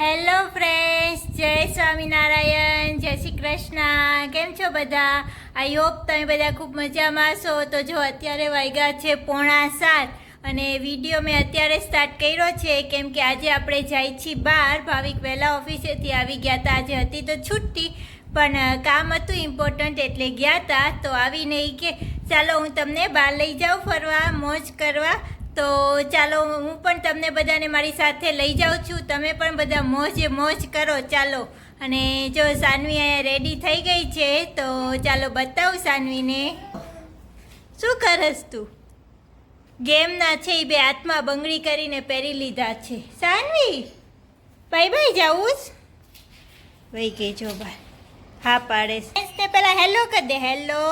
Hello friends જય સ્વામિનારાયણ, જય શ્રી કૃષ્ણ. કેમ છો બધા? આઈ હોપ તમે બધા ખૂબ મજામાં છો. તો જો અત્યારે વાગ્યા છે પોણા સાત અને વીડિયો મેં અત્યારે સ્ટાર્ટ કર્યો છે, કેમ કે આજે આપણે જાય છીએ બહાર ભાવિક વહેલા ઓફિસેથી આવી ગયા હતા. આજે હતી તો છુટ્ટી, પણ કામ હતું ઇમ્પોર્ટન્ટ એટલે ગયા હતા તો આવીને એ કે, ચાલો, હું તમને બહાર લઈ જાઉં ફરવા, મોજ કરવા. તો ચાલો હું પણ તમને બધાને મારી સાથે લઈ જાઉં છું. તમે પણ બધા મોજે મોજ કરો, ચાલો. અને જો સાનવી અહીંયા રેડી થઈ ગઈ છે, તો ચાલો બતાવું સાનવીને. શું કરસ તું? ગેમના છે એ બે હાથમાં બંગડી કરીને પહેરી લીધા છે. સાનવી ભાઈ ભાઈ જાવું વહી ગઈ જો બાર હા પાડે. પહેલાં હેલો કરી દે હેલો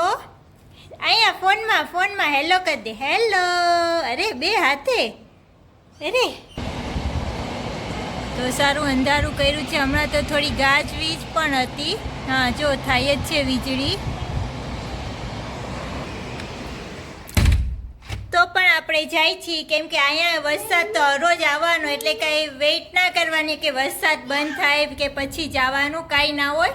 અહીંયા ફોનમાં ફોનમાં હેલો કરી દે. હેલો. અરે, બે હાથે. અરે. તો સારું અંધારું કર્યું છે. હમણાં તો થોડી ગાજવીજ પણ હતી. હા, જો, થાય જ છે વીજળી. તો પણ આપણે જાય છીએ. કેમ કે અહીંયા વરસાદ તો રોજ આવવાનો, એટલે કંઈ વેઇટ ના કરવાની કે વરસાદ બંધ થાય કે પછી જવાનું કાંઈ ના હોય.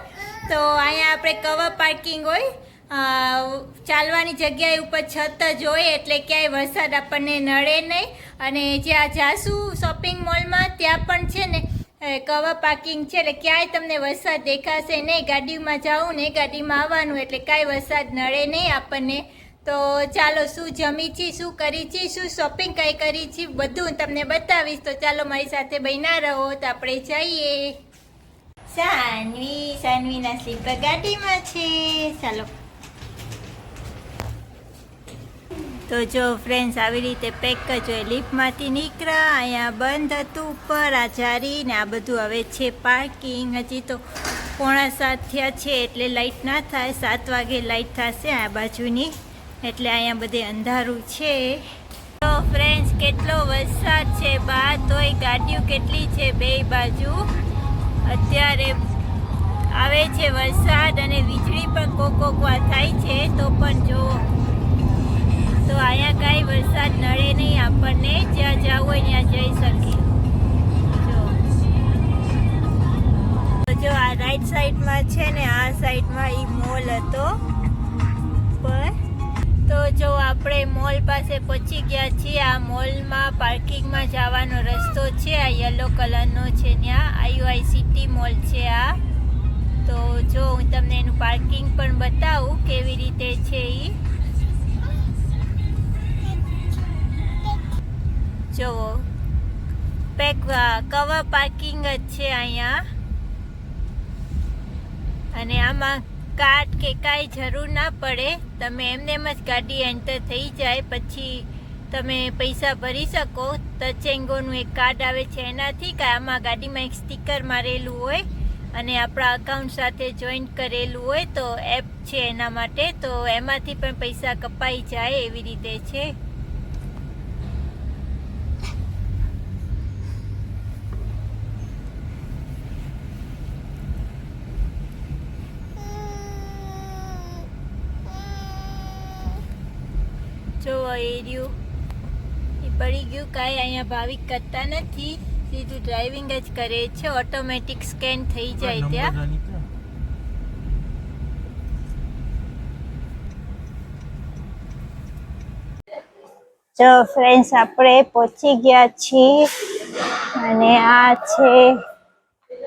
તો અહીંયા આપણે કવર પાર્કિંગ હોય. ચાલવાની જગ્યાએ ઉપર છત જ હોય એટલે ક્યાંય વરસાદ આપણને નડે નહીં. અને જ્યાં જાસુ શોપિંગ મોલમાં ત્યાં પણ છે ને કવર પાર્કિંગ છે એટલે ક્યાંય તમને વરસાદ દેખાશે નહીં. ગાડીમાં જવું ને ગાડીમાં આવવાનું એટલે કાંઈ વરસાદ નડે નહીં આપણને. તો ચાલો, શું જમી છી, શું કરી છી, શું શોપિંગ કઈ કરી છી, બધું હું તમને બતાવીશ. તો ચાલો, મારી સાથે બન્યા રહો તો આપણે જઈએ. સાનવી, સાનવીના સ્લીપર ગાડીમાં છે. ચાલો. તો જો ફ્રેન્ડ્સ આવી રીતે પેક કરજો એ લિફ્ટમાંથી નીકળ્યા અહીંયા બંધ હતું ઉપર આ જારી ને આ બધું હવે છે પાર્કિંગ હજી તો પોણા સાત થયા છે એટલે લાઇટ ના થાય. સાત વાગે લાઇટ થશે આ બાજુની. એટલે અહીંયા બધે અંધારું છે. તો ફ્રેન્ડ્સ કેટલો વરસાદ છે? બહાર તોય ગાડીઓ કેટલી છે બે બાજુ? અત્યારે આવે છે વરસાદ અને વીજળી પણ કોક કોક વાર થાય છે. તો પણ જો તો અહીંયા કાંઈ વરસાદ નડે નહીં આપણને. જ્યાં જવું હોય ત્યાં જઈ શકીએ. જો. આ રાઈટ સાઈડમાં છે ને, આ સાઈડમાં એ મોલ હતો. પર. તો જો આપણે મોલ પાસે પહોંચી ગયા છીએ. આ મોલમાં પાર્કિંગમાં જવાનો રસ્તો છે. આ યલો કલરનો છે ત્યાં. આયુઆઈ સિટી મોલ છે આ. તો જો હું તમને એનું પાર્કિંગ પણ બતાવું કેવી રીતે છે એ જો પેક કવર પાર્કિંગ જ છે અહીંયા. અને આમાં કાર્ડ કે કાંઈ જરૂર ના પડે. તમે એમને એમ જ ગાડી એન્ટર થઈ જાય. પછી તમે પૈસા ભરી શકો. તચેંગોનું એક કાર્ડ આવે છે એનાથી કે આમાં ગાડીમાં એક સ્ટીકર મારેલું હોય અને આપણા અકાઉન્ટ સાથે જોઈન્ટ કરેલું હોય તો એપ છે એના માટે. તો એમાંથી પણ પૈસા કપાઈ જાય એવી રીતે છે. જો એર્યું એ પડી ગયું કાંઈ અહીંયા ભાવિક કરતા નથી. સીધું ડ્રાઇવિંગ જ કરે છે. ઓટોમેટિક સ્કેન થઈ જાય ત્યાં. જો ફ્રેન્ડ્સ આપણે પહોંચી ગયા છીએ. અને આ છે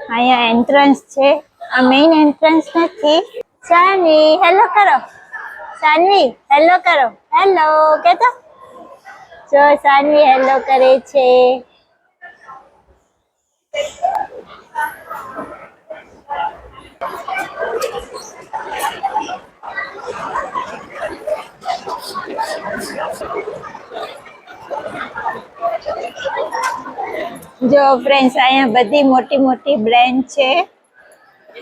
અહીંયા એન્ટ્રન્સ છે. આ મેઇન એન્ટ્રન્સ નથી. ચાની હેલો કરો. સાનવી હેલો કરો. હેલો કેતો? જો સાનવી હેલો કરે છે. જો ફ્રેન્ડ્સ અહીંયા બધી મોટી મોટી બ્રેન્ડ છે.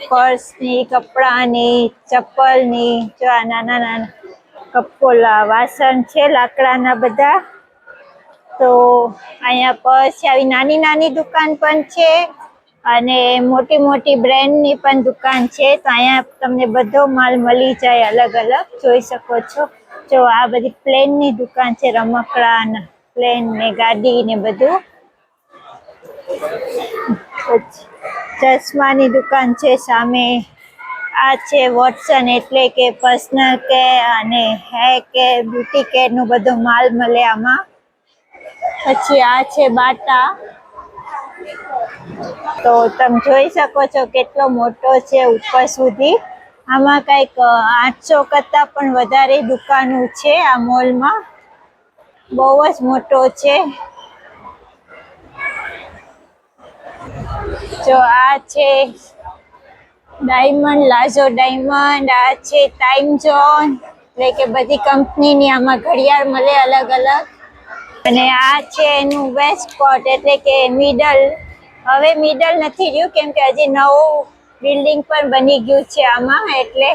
પર્સની કપડાની, ચપ્પલની, જો આ નાના નાના કપોલા, વાસણ છે લાકડાના બધા. તો અહીંયા પર્સ આવી નાની નાની દુકાન પણ છે અને મોટી મોટી બ્રાન્ડની પણ દુકાન છે. તો અહીંયા તમને બધો માલ મળી જાય અલગ અલગ. જોઈ શકો છો. જો આ બધી પ્લેનની દુકાન છે, રમકડા પ્લેન ને ગાડી ને બધું. ચશ્માની દુકાન છે સામે. આ છે વોટસન એટલે કે પર્સનલ કેર અને હેર કેર, બ્યુટી કેરનું બધું માલ મળે આમાં. પછી આ છે બાટા. તો તમે જોઈ શકો છો કેટલો મોટો છે ઉપર સુધી. આમાં કંઈક આઠસો કરતાં પણ વધારે દુકાનો છે આ મોલમાં. બહુ જ મોટો છે. જો આ છે ડાયમંડ લાઝો ડાયમંડ, આ છે ટાઈમ ઝોન. એટલે કે બધી કંપનીની આમાં ઘડિયાળ મળે અલગ અલગ. અને આ છે એનું વેસ્ટ કોટ, એટલે કે મિડલ. હવે મિડલ નથી રહ્યું, કેમ કે હજી નવું બિલ્ડિંગ પણ બની ગયું છે આમાં, એટલે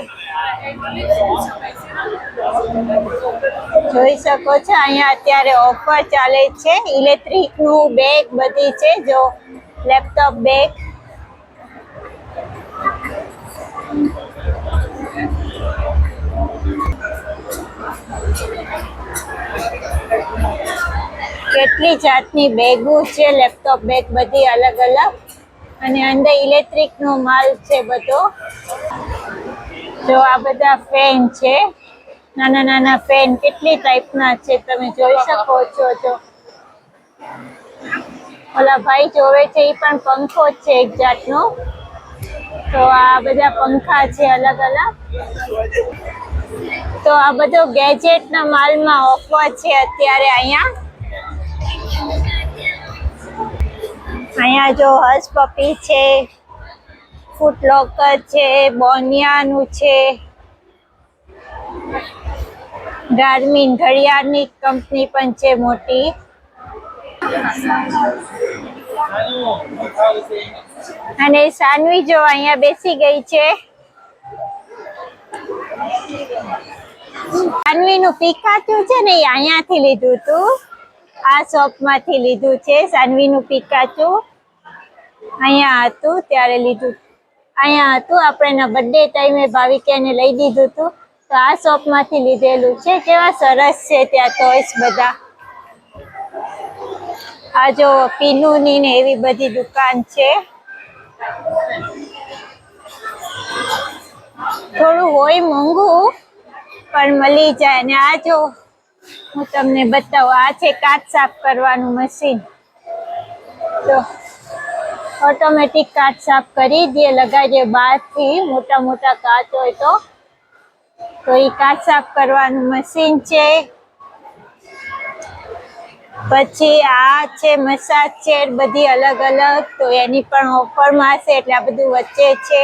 જોઈ શકો છો, અહીંયા અત્યારે ઓફર ચાલે છે. ઇલેક્ટ્રિકનું બેગ બધી છે, જો લેપટોપ બેગ કેટલી જાતની બેગો છે, લેપટોપ બેગ બધી અલગ અલગ. અને અંદર ઇલેક્ટ્રિકનો માલ છે બધો. જો આ બધા ફેન છે, નાના નાના ફેન કેટલી ટાઈપના છે, તમે જોઈ શકો છો જો. ઓલા ભાઈ જોવે છે એ પણ પંખો જ છે એક જાતનો. તો આ બધા પંખા છે અલગ અલગ. તો આ બધો ગેજેટના માલમાં ઓફર છે અત્યારે અહીંયા. અહીંયા જો હસ પપી છે, ફૂટ લોકર છે, બોનિયાનું છે. ગાર્મિન ઘડિયાળની કંપની પણ છે મોટી. અને સાનવી જો અહીંયા બેસી ગઈ છે. સાનવીનું પીકાચું છે ને અહીંયાથી લીધું હતું આ શોપમાંથી લીધું છે સાનવીનું પીકાચું અહીંયા હતું, ત્યારે લીધું. અહીંયા હતું, આપણે એના બર્થડે ટાઈમે ભાવિકાને લઈ દીધું હતું તો આ શોપમાંથી લીધેલું છે. કેવા સરસ છે ત્યાં ટોયસ બધા. આ જો પીનુની ને એવી બધી દુકાન છે. થોડું હોય મોંઘું, પણ મળી જાય. અને આ જો હું તમને બતાવું, આ છે કાચ સાફ કરવાનું મશીન. તો ઓટોમેટિક કાચ સાફ કરી દે લગાડીએ બહારથી. મોટા મોટા કાચ હોય તો. તો એ કાચ સાફ કરવાનું મશીન છે. પછી આ છે, મસાજ ચેર બધી અલગ અલગ. તો એની પણ ઓફરમાં હશે, એટલે આ બધું વચ્ચે છે.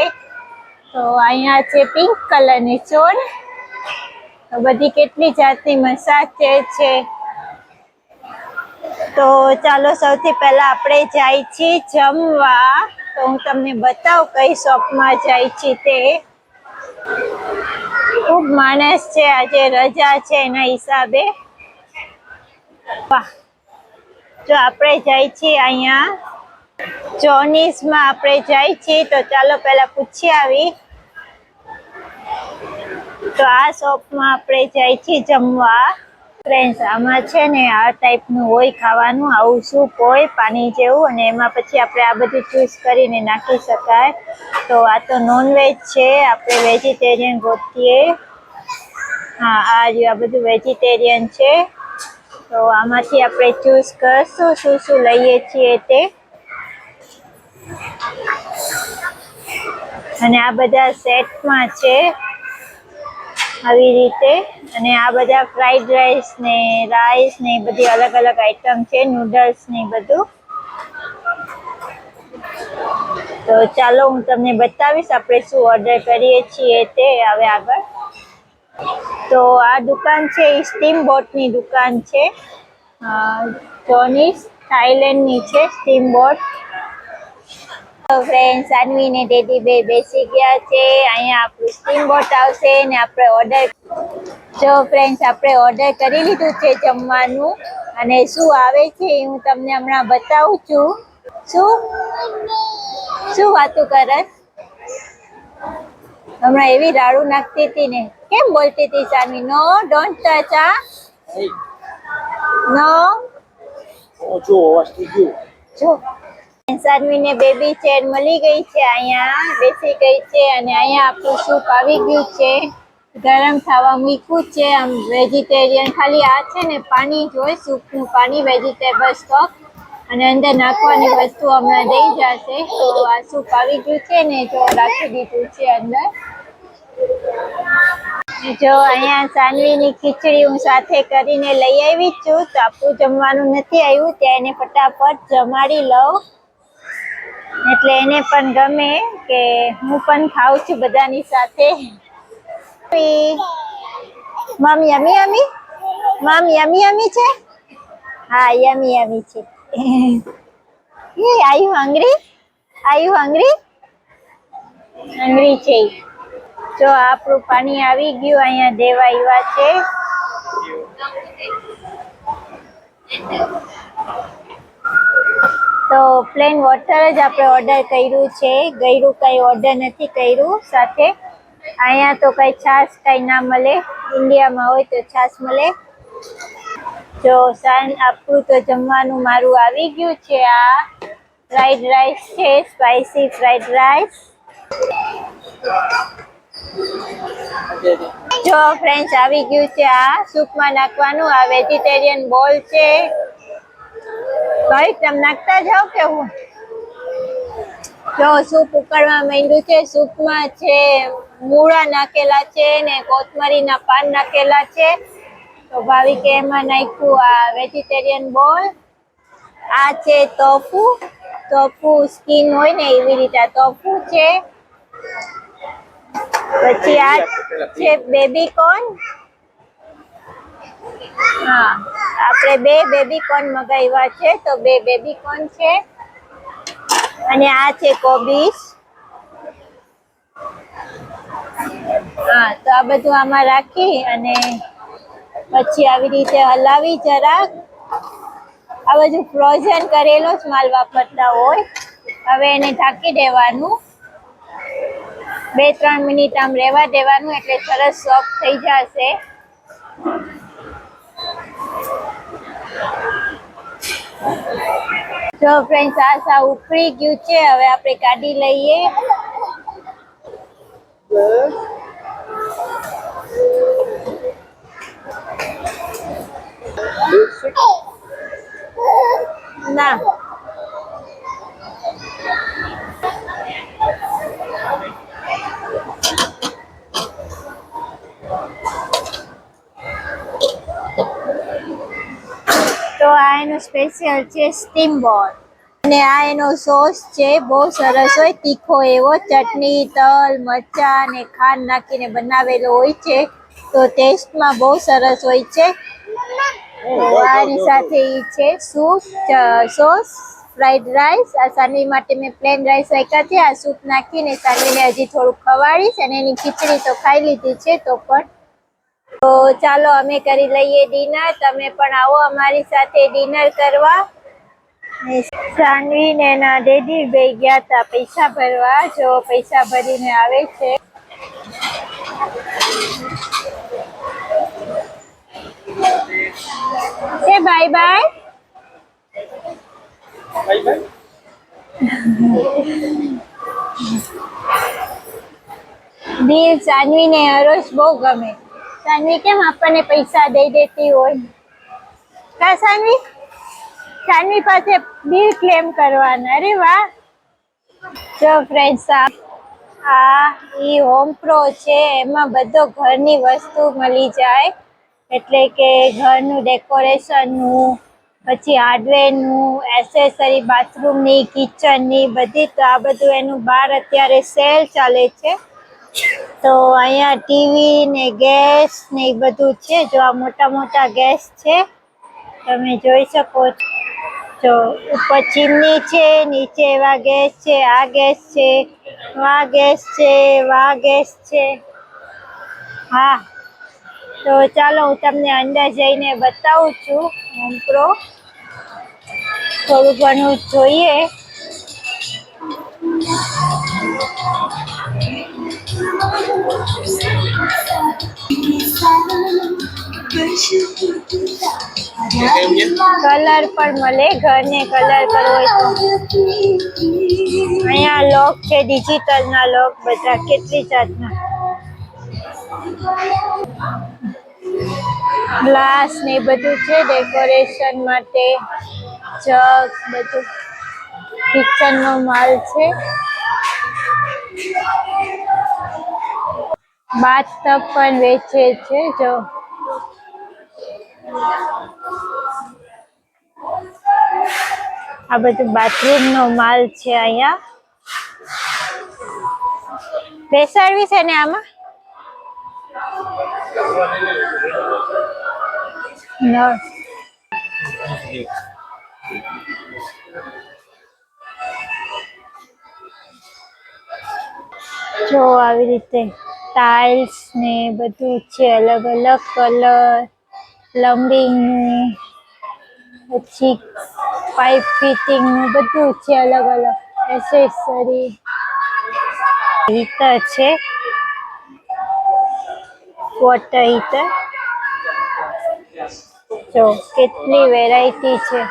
તો અહીંયા છે પિંક કલરની ચોર તો બધી કેટલી જાતની મસાજ છે. તો ચાલો, સૌથી પહેલા આપણે જાય છીએ જમવા. તો હું તમને બતાવું કઈ શોપમાં જાય છે તે. ખૂબ માણસ છે, આજે રજા છે એના હિસાબે. વાહ. જો આપણે જાય છીએ અહીંયા. ચોનીસમાં આપણે જાય છીએ, તો ચાલો પહેલા પૂછી આવી. તો આ શોપમાં આપણે જાય છીએ જમવા. ફ્રેન્ડ્સ આમાં છે ને આ ટાઈપનું હોય ખાવાનું, આવું સૂપ હોય, પાણી જેવું, અને એમાં પછી આપણે આ બધું ચૂઝ કરીને નાખી શકાય. તો આ તો નોનવેજ છે, આપણે વેજીટેરિયન ગોતીએ હા, આ આ બધું વેજીટેરિયન છે. તો આમાંથી આપણે ચૂઝ કરશું, શું શું લઈએ છીએ તે. અને આ બધા સેટમાં છે આવી રીતે. અને આ બધા ફ્રાઈડ રાઈસ ને રાઈસ ને બધી અલગ અલગ આઈટમ છે નૂડલ્સ ને બધું. તો ચાલો હું તમને બતાવીશ આપણે શું ઓર્ડર કરીએ છીએ તે હવે આગળ. તો આ દુકાન છે, એ સ્ટીમ બોટની દુકાન છે. જોનીસ થાઈલેન્ડની છે, સ્ટીમ બોટ. ફ્રેન્ડ સાનવી ને ડેડી બે બેસી ગયા છે. અહીંયા આપણું સ્ટીમ બોટ આવશે ને આપણે ઓર્ડર જો ફ્રેન્ડ્સ આપણે ઓર્ડર કરી લીધું છે જમવાનું. અને શું આવે છે એ હું તમને હમણાં બતાવું છું. શું? શું વાતું કરત? હમણાં એવી રાડું નાખતી હતી ને કેમ બોલતી હતી સામી? નો ડોન્ટ ટચ આ નો. ઓછો અવાજ થઈ ગયો. જો. સાનવીને બેબી ચેર મળી ગઈ છે અહીંયા બેસી ગઈ છે અને અહીંયા આપણું સૂપ આવી ગયું છે. ગરમ થવા મૂક્યું છે આમ વેજીટેરિયન ખાલી આ છે ને પાણી જોઈ સૂપનું પાણી વેજીટેબલ સ્ટોક અને અંદર નાખવાની વસ્તુ હમણાં દઈ જશે. તો આ સૂપ આવી ગયું છે ને જો રાખી દીધું છે અંદર. જો અહીંયા સાનવીની ખીચડી હું સાથે કરીને લઈ આવી છું, તો આપણું જમવાનું નથી આવ્યું, ત્યાં એને ફટાફટ જમાડી લઉં. એટલે એને પણ ગમે કે હું પણ ખાઉં છું બધાની સાથે. મમ યમી યમી મમ યમી યમી છે? હા, યમી યમી છે. એ are you hungry are you hungry hungry છે. જો આપણું પાણી આવી ગયું, અહીંયા દેવા આવ્યા છે. તો પ્લેન વોટર જ આપણે ઓર્ડર કર્યું છે. ગયરું કંઈ ઓર્ડર નથી કર્યું સાથે. અહીંયા તો કંઈ છાશ કંઈ ના મળે. ઇન્ડિયામાં હોય તો છાશ મળે. જો સાન આપણું તો જમવાનું મારું આવી ગયું છે આ ફ્રાઈડ રાઈસ છે સ્પાઈસી ફ્રાઈડ રાઈસ જો ફ્રેન્ડ્સ આવી ગયું છે આ સૂપમાં નાખવાનું, આ વેજીટેરિયન બોલ છે. ભાઈ, તમે નાખતા જાઓ કે હું? જો સૂપ ઉકળવા માંડ્યું છે, સૂપમાં છે, મૂળા નાખેલા છે ને કોથમરીના પાન નાખેલા છે. તો ભાવિકે એમાં નાખ્યું આ વેજીટેરિયન બોલ આ છે તોફુ તોફુ સ્કીન હોય ને એવી રીતે તોફુ છે. પછી આ છે બેબી હા, આપણે બે બેબી કોર્ન મગાવ્યા છે, તો બે બેબી કોર્ન છે. અને આ છે કોબીસ હા, તો આ બધું આમાં રાખી અને પછી આવી રીતે હલાવી જરાક. આ બધું ફ્રોઝન કરેલો જ માલ વાપરતા હોય. હવે એને ઢાંકી દેવાનું. બે ત્રણ મિનિટ આમ રહેવા દેવાનું એટલે સરસ સોફ્ટ થઈ જશે. જો ફ્રેન્ડ્સ આ સા ઉકળી ગયું છે. હવે આપણે કાઢી લઈએ. ના. તો આ એનું સ્પેશિયલ છે સ્ટીમ બોલ અને આ એનો સોસ છે, બહુ સરસ હોય, તીખો એવો, ચટણી, તલ, મરચાં અને ખાંડ નાખીને બનાવેલો હોય છે. તો ટેસ્ટમાં બહુ સરસ હોય છે. તો સાથે એ છે. Soup sauce, fried rice. આ સાનવી માટે મેં પ્લેન રાઈસ રાખ્યા છે. આ સૂપ નાખીને સાનવીને હજી થોડુંક ખવાડીશ અને એની ખીચડી તો ખાઈ લીધી છે તો પણ. તો ચાલો અમે કરી લઈએ ડિનર. તમે પણ આવો અમારી સાથે ડિનર કરવા. સાનવીને એના ડેડી બે ગયા હતા પૈસા ભરવા. જો પૈસા ભરીને આવે છે. કે બાય બાય. દિલ સાનવી ને હરોજ બહુ ગમે. સાનવી કેમ આપણને પૈસા દઈ દેતી હોય? કા સાનવી? સાનવી પાસે બિલ ક્લેમ કરવાના. અરે વાહ. જો ફ્રેન્ડ્સ આ ઈ હોમ પ્રો છે, એમાં બધો ઘરની વસ્તુ મળી જાય. એટલે કે ઘરનું ડેકોરેશનનું, પછી હાર્ડવેરનું, એસેસરી, બાથરૂમની, કિચનની બધી તો આ બધું એનું બહાર અત્યારે સેલ ચાલે છે. તો અહીંયા ટીવી ને ગેસ ને એ બધું છે, જો આ મોટા મોટા ગેસ છે, તમે જોઈ શકો છો. જો ઉપર ચીમની છે, નીચે એવા ગેસ છે, આ ગેસ છે વા ગેસ છે વા ગેસ છે. હા. તો ચાલો હું તમને અંદર જઈને બતાવું છું હોમ પ્રો થોડું ઘણું જોઈએ. કલર પણ મળે, ઘરને કલર કરવો તો. અહીંયા લોક છે ડિજિટલના લોક બધા કેટલી જાતના. ગ્લાસ ને બધું છે, ડેકોરેશન માટે જગ બધું. કિચન નો માલ છે. બાથ ટબ પણ વેચે છે, જો. આ બધું બાથરૂમ નો માલ છે અહીંયા. બેસાડવી છે ને આમાં? નળ જો આવી રીતે ટાઇલ્સ ને બધું છે, અલગ અલગ કલર પ્લમ્બિંગ પછી પાઇપ ફિટિંગનું બધું છે, અલગ અલગ એસેસરી હીટર છે. વોટર હીટર જો, કેટલી વેરાયટી છે.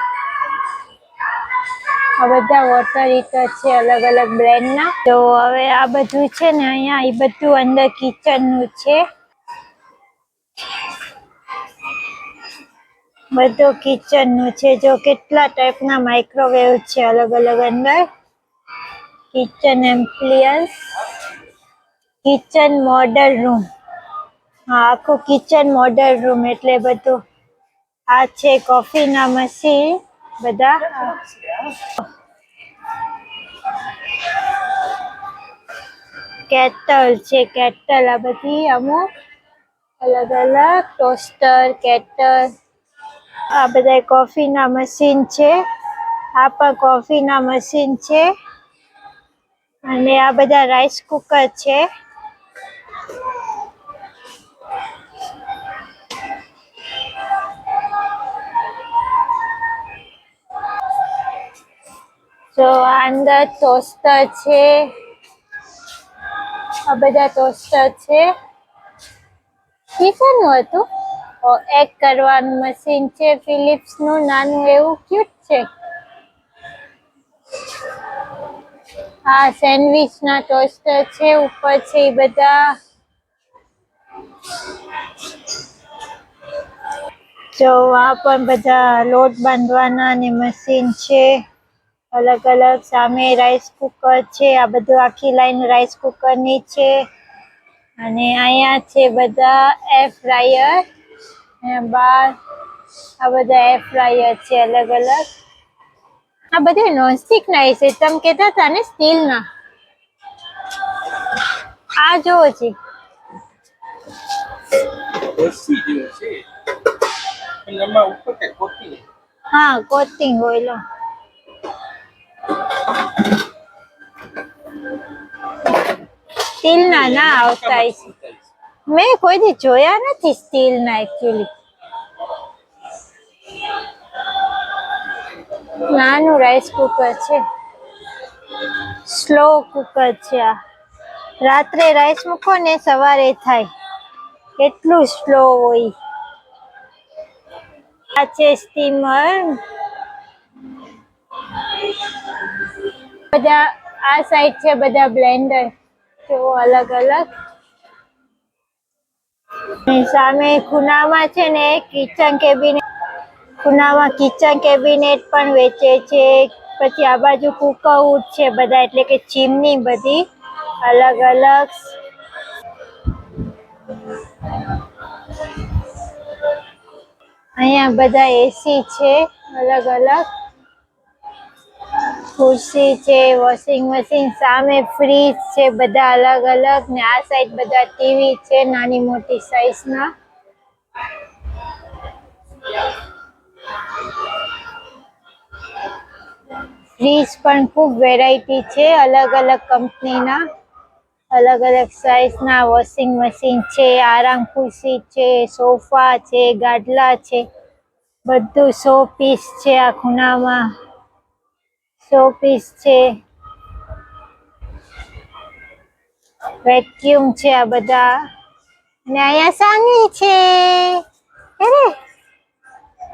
આ બધા વોટર હીટર છે અલગ અલગ બ્રેન્ડના તો હવે આ બધું છે ને, અહીંયા એ બધું અંદર કિચનનું છે. બધું કિચનનું છે. જો, કેટલા ટાઈપના માઇક્રોવેવ છે અલગ અલગ અંદર. Kitchen appliances kitchen model room હા, આખું કિચન મોડલ રૂમ એટલે બધું. આ છે કોફીના મશીન બધા. કેટલ છે કેટલ આ બધી અમુક. અલગ અલગ ટોસ્ટર કેટલ આ બધા કોફીના મશીન છે. આ પણ કોફીના મશીન છે. અને આ બધા રાઈસ કુકર છે. તો આ અંદર ટોસ્ટર છે. આ બધા ટોસ્ટર છે. કિચનનું હતું? એગ કરવાનું મશીન છે ફિલિપ્સનું, નાનું એવું ક્યુટ છે. આ સેન્ડવીચ ના ટોસ્ટર છે, ઉપર છે એ બધા. જો, આ પણ બધા લોટ બાંધવાના ને મશીન છે. અલગ અલગ સામે રાઈસ કુકર છે. આ બધું આખી લાઈન રાઈસ કુકરની છે. અને અહીંયા છે બધા એર ફ્રાયર બાર આ બધા એર ફ્રાયર છે અલગ અલગ. આ બધા નોનસ્ટિક ના છે. તમે કહેતા હતા ને સ્ટીલ ના. આ જોવો છે. હા કોટિંગ હોય સ્ટીલ ના ના આવતા હશે મેં કોઈ દી જોયા નથી સ્ટીલ ના એકચ્યુઅલી નાનું રાઈસ કુકર છે. સ્લો કુકર છે આ. રાત્રે રાઈસ મૂકો ને સવારે થાય. એટલું સ્લો હોય. આ છે સ્ટીમર બધા આ સાઈડ છે, બધા બ્લેન્ડર જેવો અલગ અલગ. સામે ખૂણામાં છે ને કિચન કેબિનેટ ખૂણામાં કિચન કેબિનેટ પણ વેચે છે. પછી આ બાજુ કુકઆઉટ છે બધા, એટલે કે ચીમની બધી અલગ અલગ. અહીંયા બધા એસી છે, અલગ અલગ. ખુરશી છે વોશિંગ મશીન સામે ફ્રીજ છે, બધા અલગ અલગ ને આ સાઈડ બધા ટીવી છે, નાની મોટી સાઈઝના ફ્રીજ પણ ખૂબ વેરાયટી છે, અલગ અલગ કંપનીના અલગ અલગ સાઇઝના વોશિંગ મશીન છે, આરામ ખુરશી છે સોફા છે, ગાડલા છે, બધું સો પીસ છે આ ખૂણામાં. સો પીસ છે. વેક્યુમ છે આ બધા. અને અહીંયા સાની છે. અરે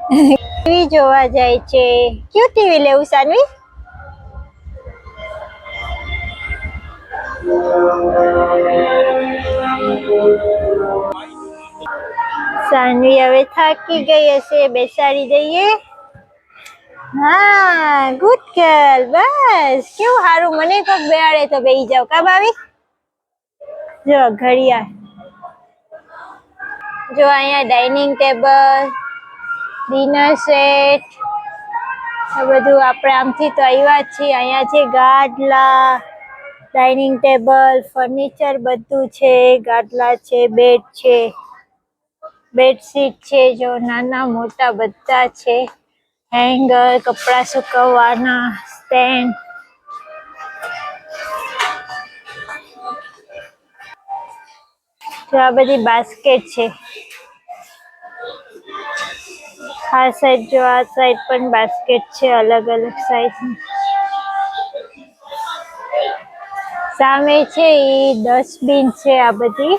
ટીવી જોવા જાય છે. કયું ટીવી લેવું સાનવી સાનવી હવે થાકી ગઈ હશે. બેસાડી દઈએ. હા ગુડ ગર્લ બસ. કેવું સારું મને કોક બેહાડે તો બેહી જાવ કા ભાવી જો ઘડિયાળ જો, અહીંયા ડાઇનિંગ ટેબલ ડિનર સેટ આ બધું આપણે આમથી તો આવ્યા જ છીએ. અહીંયા છે ગાડલા ડાઇનિંગ ટેબલ ફર્નિચર બધું છે, ગાડલા છે બેડ છે બેડશીટ છે, જો, નાના મોટા બધા છે. હેંગર, કપડાં સુકવવાના સ્ટેન્ડ જો આ બધી બાસ્કેટ છે. આ સાઈડ જો આ સાઈડ પણ બાસ્કેટ છે, અલગ અલગ સાઈઝની સામે છે એ ડસ્ટબિન છે આ બધી.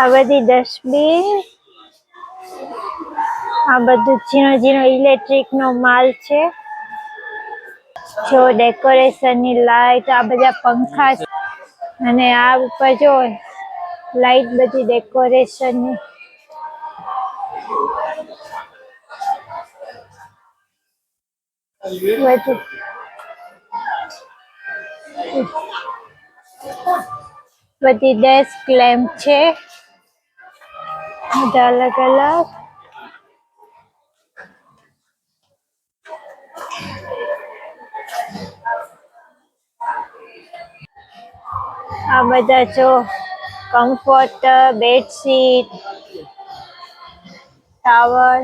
આ બધી ડસ્ટબિન આ બધું ઝીણો ઝીણો ઇલેક્ટ્રિક નો માલ છે. જો ડેકોરેશનની લાઈટ આ બધા પંખા છે. અને આ ઉપર જો લાઈટ બધી ડેકોરેશનની. બધું. ડેસ્ક લેમ્પ છે. બધા અલગ અલગ આ બધા જો કમ્ફર્ટ બેડશીટ ટાવર